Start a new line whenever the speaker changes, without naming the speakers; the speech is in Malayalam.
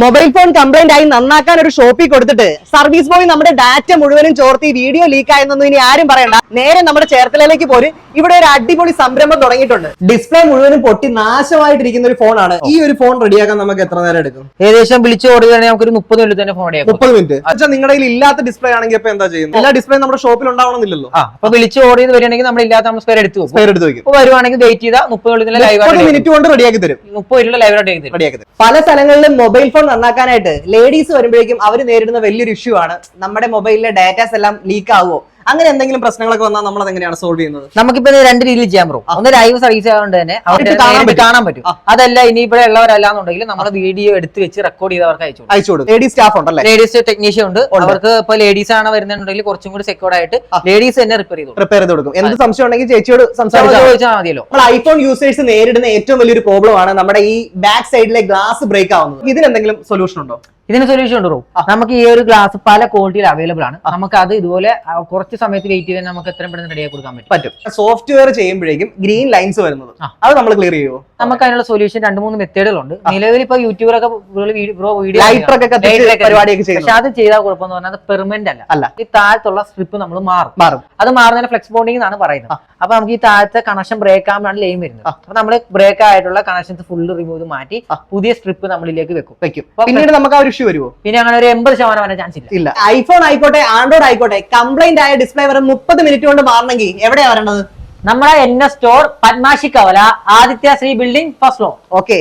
മൊബൈൽ ഫോൺ കംപ്ലൈന്റ് ആയി നന്നാക്കാൻ ഒരു ഷോപ്പിൽ കൊടുത്തിട്ട് സർവീസ് ബോയ് നമ്മുടെ ഡാറ്റ മുഴുവനും ചോർത്തി വീഡിയോ ലീക്ക് ആയെന്നൊന്നും ഇനി ആരും പറയണ്ട. നേരെ നമ്മുടെ ചേർത്തലയിലേക്ക് പോലും ഇവിടെ ഒരു അടിപൊളി സംരംഭം തുടങ്ങിയിട്ടുണ്ട്. ഡിസ്പ്ലേ മുഴുവനും പൊട്ടി നാശമായിട്ടിരിക്കുന്ന ഒരു ഫോണാണ് ഈ ഒരു ഫോൺ റെഡിയാക്കാൻ നമുക്ക് എത്ര നേരം എടുക്കും?
ഏകദേശം വിളിച്ചു ചെയ്യണമെങ്കിൽ നമുക്ക് ഒരു മുപ്പത് മിനിറ്റ് തന്നെ ഫോൺ
മുപ്പത് മിനിറ്റ് അച്ഛാ നിങ്ങളുടെ കയ്യിൽ ഇല്ലാത്ത ഡിസ്പ്ലേ ആണെങ്കിൽ ഇപ്പൊ എന്താ ചെയ്യുന്നത്? എല്ലാ ഡിസ്പ്ലേ നമ്മുടെ ഷോപ്പിൽ ഉണ്ടാവണമെന്നില്ലല്ലോ.
അപ്പൊ വിളിച്ച് ഓർഡർ ചെയ്ത് വരികയാണെങ്കിൽ നമ്മൾ ഇല്ലാത്ത നമ്മൾ സ്പെയർ എടുത്ത്
സ്പെയർ എടുത്ത് വെക്കും.
വരുവാണെങ്കിൽ വെയിറ്റ് ചെയ്താൽ മുപ്പത് മിനിറ്റ് ലൈവ്
മുപ്പത് മിനിറ്റ് കൊണ്ട് റെഡിയാക്കി തരും.
മുപ്പത് മിനിറ്റ് ലൈവ്
റെഡിയാക്കി തരും.
പല സ്ഥലങ്ങളിലും മൊബൈൽ ഫോൺ നന്നാക്കാനായിട്ട്. ലേഡീസ് വരുമ്പോഴേക്കും അവർ നേരിടുന്ന വലിയൊരു ഇഷ്യൂ ആണ്. നമ്മുടെ മൊബൈലിലെ ഡാറ്റാസ് എല്ലാം ലീക്ക് ആവുമോ അങ്ങനെ എന്തെങ്കിലും പ്രശ്നങ്ങളൊക്കെ വന്നാൽ നമ്മൾ അത് എങ്ങനെയാണ് സോൾവ് ചെയ്യുന്നത്?
നമുക്കിപ്പോ രണ്ട് രീതിയിൽ ചെയ്യാൻ പറ്റും. ഒന്ന് ലൈവ് സർവീസ് ആയതുകൊണ്ട് തന്നെ അവർക്ക്
കാണാൻ പറ്റും.
അതല്ല ഇനി ഇവിടെ ഉള്ളവരല്ലാന്നുണ്ടെങ്കിൽ നമ്മൾ വീഡിയോ എടുത്ത് വെച്ച് റെക്കോർഡ് ചെയ്ത് അവർക്ക് അയച്ചു
അയച്ചു കൊടുക്കും. ലേഡീസ് സ്റ്റാഫ് ഉണ്ടല്ലേ?
ലേഡീസ് ടെക്നീഷ്യൻ ഉണ്ട്. അവർക്ക് ഇപ്പൊ ലേഡീസ് ആണ് വരുന്നുണ്ടെങ്കിൽ കുറച്ചും കൂടി സെക്യൂർഡ് ആയിട്ട് ലേഡീസ് തന്നെ റിപ്പയർ ചെയ്തു
റിപ്പയർ ചെയ്ത് കൊടുക്കും. എന്ത് സംശയം ഉണ്ടെങ്കിൽ ചേച്ചിയോട് സംസാരിച്ചാൽ മതി.
മതിയല്ലോ.
നമ്മൾ ഐഫോൺ യൂസേഴ്സ് നേരിടുന്ന ഏറ്റവും വലിയൊരു പ്രോബ്ലം ആണ് നമ്മുടെ ഈ ബാക്ക് സൈഡിലെ ഗ്ലാസ് ബ്രേക്ക് ആവുന്നത്. ഇതിന് എന്തെങ്കിലും സൊല്യൂഷൻ ഉണ്ടോ?
ഇതിന് സൊല്യൂഷൻ ഉണ്ട് റോ നമുക്ക് ഈ ഒരു ഗ്ലാസ് പല ക്വാളിറ്റിയിൽ അവൈലബിൾ ആണ്. നമുക്ക് അത് ഇതുപോലെ കുറച്ച് സമയത്ത് വെയിറ്റ് ചെയ്താൽ നമുക്ക് എത്രയും പെട്ടെന്ന് റെഡിയാക്കി കൊടുക്കാൻ പറ്റും.
പറ്റും. സോഫ്റ്റ്വെയർ ചെയ്യുമ്പോഴേക്കും ഗ്രീൻ ലൈൻസ് വരുന്നത്. അത് നമ്മൾ ക്ലിയർ ചെയ്യുമോ
നമുക്ക് അതിനുള്ള സൊല്യൂഷൻ രണ്ട് മൂന്ന് മെത്തേഡുകളുണ്ട് നിലവിൽ ഇപ്പൊ യൂട്യൂബറൊക്കെ പക്ഷെ അത് ചെയ്താൽ കുഴപ്പമെന്ന് പറഞ്ഞാൽ അത് പെർമനന്റ് അല്ല.
അല്ല.
ഈ താഴത്തുള്ള സ്ട്രിപ്പ് നമ്മൾ മാറും.
മാറും.
അത് മാറുന്നതിന് ഫ്ലെക്സ് ബോണ്ടിങ് എന്നാണ് പറയുന്നത്. അപ്പൊ നമുക്ക് ഈ താഴത്തെ കണക്ഷൻ ബ്രേക്ക് ആകുമ്പോഴാണ് ലൈൻ വരുന്നത്. അപ്പൊ നമ്മൾ ബ്രേക്ക് ആയിട്ടുള്ള കണക്ഷൻസ് ഫുള്ള് റിമൂവ് ചെയ്ത് മാറ്റി പുതിയ സ്ട്രിപ്പ് നമ്മളിലേക്ക് വെക്കും.
വെക്കും. പിന്നീട് നമുക്ക് ആ ഒരു ഇഷ്യൂ വരുമോ
പിന്നെ അങ്ങനെ ഒരു എൺപത് ശതമാനം വരെ ചാൻസ് ഇല്ല.
ഇല്ല.
ഐഫോൺ ആയിക്കോട്ടെ ആൻഡ്രോയിഡ് ആയിക്കോട്ടെ കംപ്ലൈന്റ് ആയ ഡിസ്പ്ലേ വരെ മുപ്പത് മിനിറ്റ് കൊണ്ട് മാറണമെങ്കിൽ എവിടെയാ വരേണ്ടത്?
നമ്മളെ എൻ എസ് സ്റ്റോർ പത്മാശി കവല Aditya Shri building first floor
okay